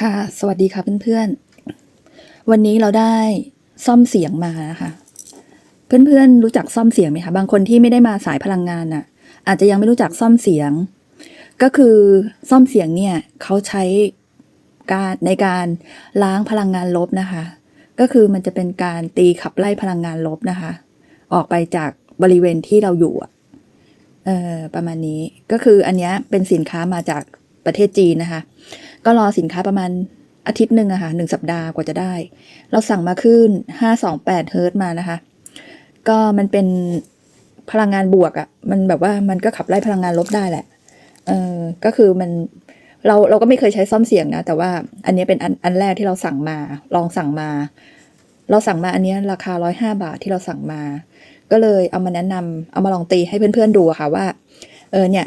ค่ะ สวัสดีค่ะเพื่อนๆ วันนี้เราได้ซ่อมเสียงมานะคะ เพื่อนๆรู้จักซ่อมเสียงไหมคะ บางคนที่ไม่ได้มาสายพลังงานน่ะ อาจจะยังไม่รู้จักซ่อมเสียง ก็คือซ่อมเสียงเนี่ยเขาใช้การในการล้างพลังงานลบนะคะ ก็คือมันจะเป็นการตีขับไล่พลังงานลบนะคะ ออกไปจากบริเวณที่เราอยู่อะเออประมาณนี้ก็คืออันนี้เป็นสินค้ามาจากประเทศจีนนะคะ ก็รอสินค้าประมาณอาทิตย์หนึ่งอะค่ะหนึ่งสัปดาห์กว่าจะได้ เราสั่งมาขึ้นห้าสองแปดเฮิร์ตมานะคะ ก็มันเป็นพลังงานบวกอะมันแบบว่ามันก็ขับไล่พลังงานลบได้แหละ เออก็คือมันเราเราก็ไม่เคยใช้ซ่อมเสียงนะ แต่ว่าอันนี้เป็นอันอันแรกที่เราสั่งมา ลองสั่งมา เราสั่งมาอันนี้ราคาร้อยห้าบาทที่เราสั่งมา ก็เลยเอามาแนะนำเอามาลองตีให้เพื่อนๆดูอะค่ะว่า เออเนี่ย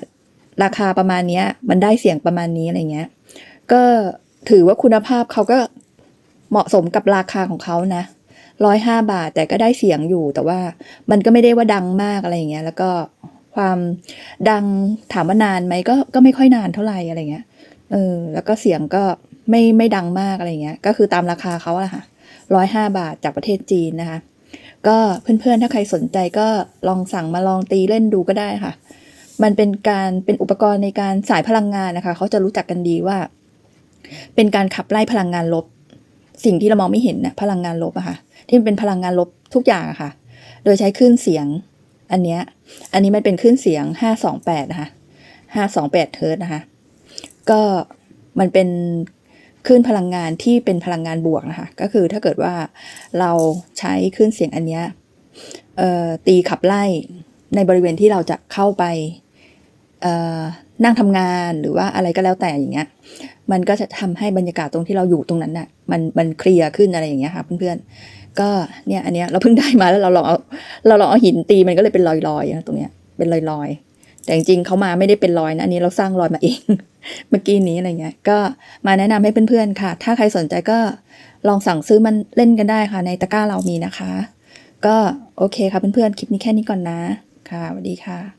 ราคาประมาณเนี้ย มันได้เสียงประมาณนี้อะไรเงี้ย ก็ถือว่าคุณภาพเขาก็เหมาะสมกับราคาของเขานะร้อยห้าบาทแต่ก็ได้เสียงอยู่แต่ว่ามันก็ไม่ได้ว่าดังมากอะไรอย่างเงี้ย แล้วก็ความดังถามว่านานไหมก็ก็ไม่ค่อยนานเท่าไหร่อะไรเงี้ยเออแล้วก็เสียงก็ไม่ไม่ดังมากอะไรเงี้ย ก็คือตามราคาเขาอะค่ะร้อยห้าบาทจากประเทศจีนนะคะ ก็เพื่อนๆ ถ้าใครสนใจก็ลองสั่งมาลองตีเล่นดูก็ได้ค่ะ มันเป็นการเป็นอุปกรณ์ในการสายพลังงานนะคะ เขาจะรู้จักกันดีว่า เป็นการขับไล่พลังงานลบ สิ่งที่เรามองไม่เห็นนะพลังงานลบอะค่ะ ที่มันเป็นพลังงานลบทุกอย่างอะค่ะ โดยใช้คลื่นเสียง อันเนี้ยอันนี้มันเป็นคลื่นเสียงห้าสองแปดนะคะห้าสองแปดเฮิร์ตนะคะ ก็มันเป็นคลื่นพลังงานที่เป็นพลังงานบวกนะคะ ก็คือถ้าเกิดว่าเราใช้คลื่นเสียงอันเนี้ยตีขับไล่ในบริเวณที่เราจะเข้าไป นั่งทำงานหรือว่าอะไรก็แล้วแต่อย่างเงี้ย มันก็จะทำให้บรรยากาศตรงที่เราอยู่ตรงนั้นน่ะ มันมันเคลียร์ขึ้นอะไรอย่างเงี้ยค่ะเพื่อนๆ ก็เนี่ยอันเนี้ยเราเพิ่งได้มาแล้วเราลองเอาเราลองเอาหินตีมันก็เลยเป็นรอยๆนะตรงเนี้ยเป็นรอยๆ แต่จริงๆเขามาไม่ได้เป็นรอยนะอันนี้เราสร้างรอยมาเองเมื่อกี้นี้อะไรเงี้ย ก็มาแนะนำให้เพื่อนๆค่ะ ถ้าใครสนใจก็ลองสั่งซื้อมันเล่นกันได้ค่ะ ในตะกร้าเรามีนะคะ ก็โอเคค่ะเพื่อนๆคลิปนี้แค่นี้ก่อนนะค่ะสวัสดีค่ะ